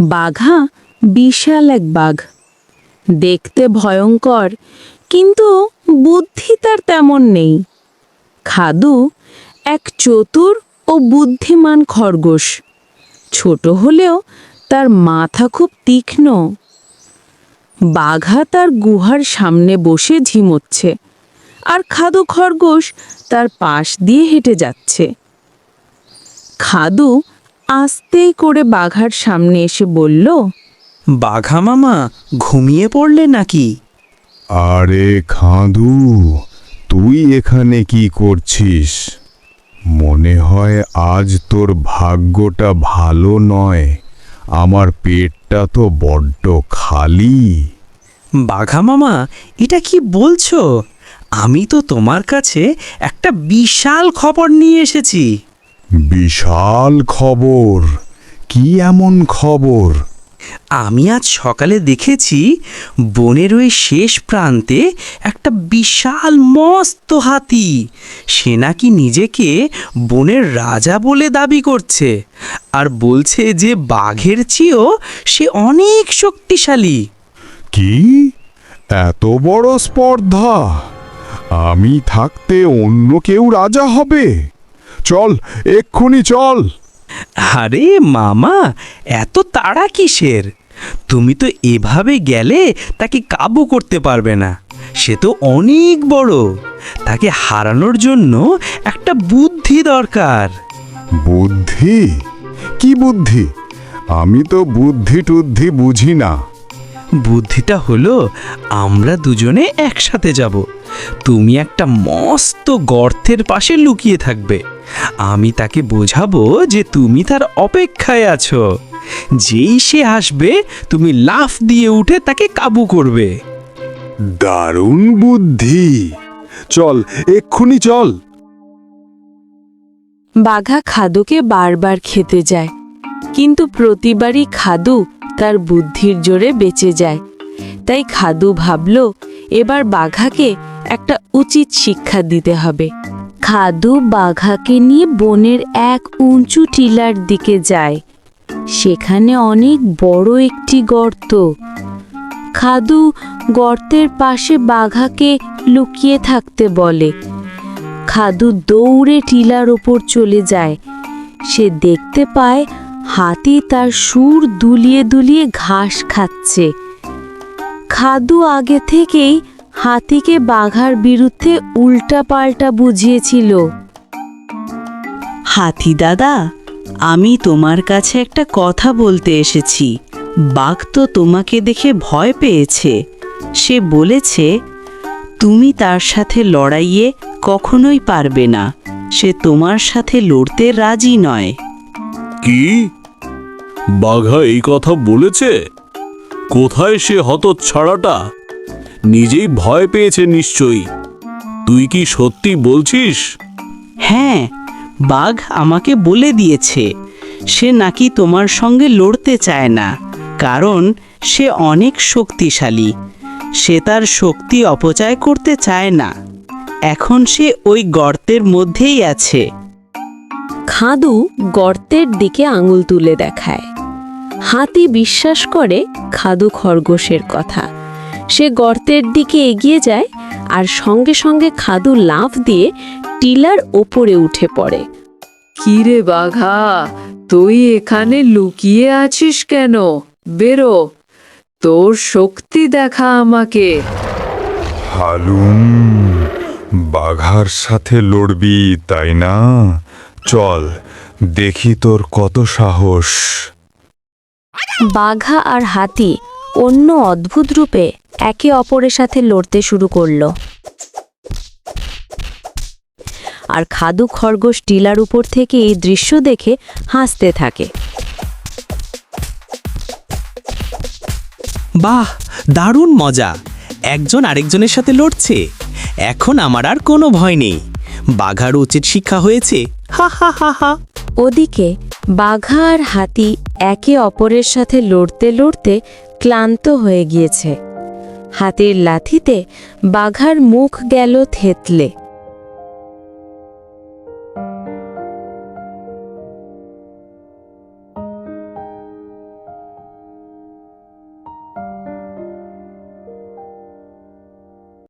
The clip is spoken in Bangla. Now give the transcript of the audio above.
বাঘা বিশাল এক বাঘ। দেখতে ভয়ঙ্কর, কিন্তু বুদ্ধি তার তেমন নেই। খাদু এক চতুর ও বুদ্ধিমান খরগোশ। ছোট হলেও তার মাথা খুব তীক্ষ্ণ। বাঘা তার গুহার সামনে বসে ঝিমোচ্ছে, আর খাদু খরগোশ তার পাশ দিয়ে হেঁটে যাচ্ছে। খাদু আস্তেই করে বাঘার সামনে এসে বলল বাঘা মামা ঘুমিয়ে পড়লে নাকি? আরে খাঁদু তুই এখানে কি করছিস? মনে হয় আজ তোর ভাগ্যটা ভালো নয়। আমার পেটটা তো বড্ড খালি। বাঘা মামা এটা কি বলছো? আমি তো তোমার কাছে একটা বিশাল খবর নিয়ে এসেছি। বিশাল খবর। কি এমন খবর? আমি আজ সকালে দেখেছি বনের ওই শেষ প্রান্তে একটা বিশাল মস্ত হাতি। সে নাকি নিজেকে বনের রাজা বলে দাবি করছে আর বলছে যে বাঘের চেয়েও সে অনেক শক্তিশালী। কি? এত বড় স্পর্ধা? আমি থাকতে অন্য কেউ রাজা হবে? চল এক্ষুনি চল। আরে মামা এত তাড়া কিসের? তুমি তো এভাবে গেলে তাকে কাবু করতে পারবে না। সে তো অনেক বড়। তাকে হারানোর জন্য একটা বুদ্ধি দরকার। বুদ্ধি? কি বুদ্ধি? আমি তো বুদ্ধি টুদ্ধি বুঝি না। বুদ্ধিটা হলো আমরা দুজনে একসাথে যাব। তুমি একটা মস্ত গর্তের পাশে লুকিয়ে থাকবে। আমি তাকে বোঝাবো যে তুমি তার অপেক্ষায় আছো। যেই সে আসবে তুমি লাফ দিয়ে উঠে তাকে কাবু করবে। দারুণ বুদ্ধি। চল এক্ষুনি চল। বাঘা খাদুকে বারবার খেতে যায় কিন্তু প্রতিবারই খাদু তার বুদ্ধির জোরে বেঁচে যায়। তাই খাদু ভাবল এবার বাঘাকে একটা উচিত শিক্ষা দিতে হবে। খাদু বাঘাকে নিয়ে বনের এক উঁচু টিলার দিকে যায়। সেখানে অনেক বড় একটি গর্ত। খাদু গর্তের পাশে বাঘাকে লুকিয়ে থাকতে বলে। খাদু দৌড়ে টিলার ওপর চলে যায়। সে দেখতে পায় হাতি তার সুর দুলিয়ে দুলিয়ে ঘাস খাচ্ছে। খাদু আগে থেকেই হাতিকে বাঘার বিরুদ্ধে উল্টাপাল্টা বুঝিয়েছিল। হাতি দাদা আমি তোমার কাছে একটা কথা বলতে এসেছি। বাঘ তো তোমাকে দেখে ভয় পেয়েছে। সে বলেছে তুমি তার সাথে লড়াইয়ে কখনোই পারবে না। সে তোমার সাথে লড়তে রাজি নয়। কি? বাঘা এই কথা বলেছে? কোথায় সে হতচ্ছাড়াটা? নিজেই ভয় পেয়েছে নিশ্চয়ই। তুই কি সত্যি বলছিস? হ্যাঁ বাঘ আমাকে বলে দিয়েছে সে নাকি তোমার সঙ্গে লড়তে চায় না কারণ সে অনেক শক্তিশালী। সে তার শক্তি অপচয় করতে চায় না। এখন সে ওই গর্তের মধ্যেই আছে। খাদু গর্তের দিকে আঙুল তুলে দেখায়। হাতি বিশ্বাস করে খাদু খরগোশের কথা। সে গর্তের দিকে এগিয়ে যায় আর সঙ্গে সঙ্গে খাদু লাফ দিয়ে টিলার ওপরে উঠে পড়ে। কিরে বাঘা তুই এখানে লুকিয়ে আছিস কেন? বেরো তোর শক্তি দেখা আমাকে। হালুম বাঘার সাথে লড়বি তাই না? চল দেখি তোর কত সাহস। বাঘা আর হাতি অন্য অদ্ভুত রূপে একে অপরের সাথে লড়তে শুরু করল। আর খাদু খরগোশ টিলার উপর থেকে এই দৃশ্য দেখে হাসতে থাকে। বাহ দারুণ মজা। একজন আরেকজনের সাথে লড়ছে। এখন আমার আর কোনো ভয় নেই। বাঘার উচিত শিক্ষা হয়েছে। হা হা হা হা। ওদিকে বাঘা আর হাতি একে অপরের সাথে লড়তে লড়তে ক্লান্ত হয়ে গিয়েছে। হাতির লাথিতে বাঘার মুখ গেল থেতলে।